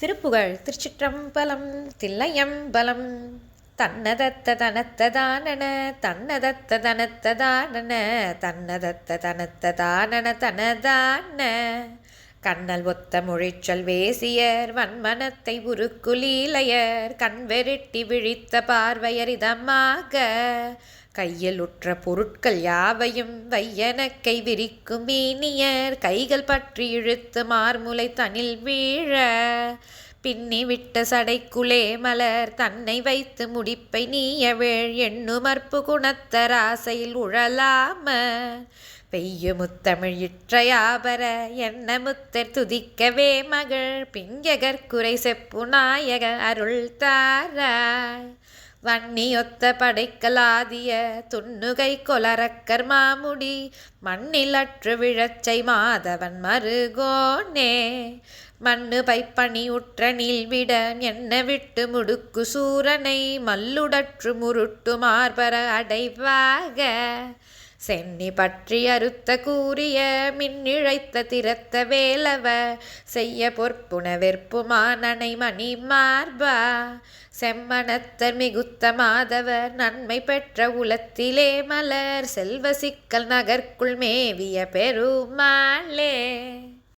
திருப்புகழ் திருச்சிற்றம்பலம் தில்லையம்பலம். தன்னதத்த தனத்ததானன தன்னதத்த தனத்ததானன தன்னதத்த தனத்ததானன தனதான. கண்ணல் ஒத்த மொழிச்சல் வேசியர் வன்மனத்தை உருக்குலீலையர் கண்வெருட்டி விழித்த பார்வையர் கையலுற்ற கையில் உற்ற பொருட்கள் யாவையும் வையனக்கை விரிக்கும் மீனியர். கைகள் பற்றி இழுத்து மார்முலை தனில் வீழ. பின்னி விட்ட சடைக்குளே மலர் தன்னை வைத்து முடிப்பை நீயவேள். எண்ணுமற்பு குணத்தர் ஆசையில் உழலாம. பெய்யு முத்தமிழ் இற்றையாபர என்ன முத்தர் துதிக்கவே மகள். பிங்ககற்குறை செப்பு நாயக அருள் தாராய். வன்னியொத்த படைக்கலாதிய துண்ணுகை கொலரக்கர் மாமுடி மண்ணிலற்று விழச்சை மாதவன் மருகோனே. மண்ணு பைப்பணி உற்ற நீள்விட என்ன விட்டு முடுக்கு சூரனை மல்லுடற்று முருட்டு மார்பர அடைவாக. சென்னி பற்றி அறுத்த கூறிய மின்னிழைத்த திறத்த வேலவ செய்ய பொற்புண வெற்புமானனை மணி மார்பா செம்மனத்தர் மிகுத்த மாதவர் நன்மை பெற்ற உலத்திலே மலர் செல்வ சிக்கல் நகர்க்குள் மேவிய பெருமாளே.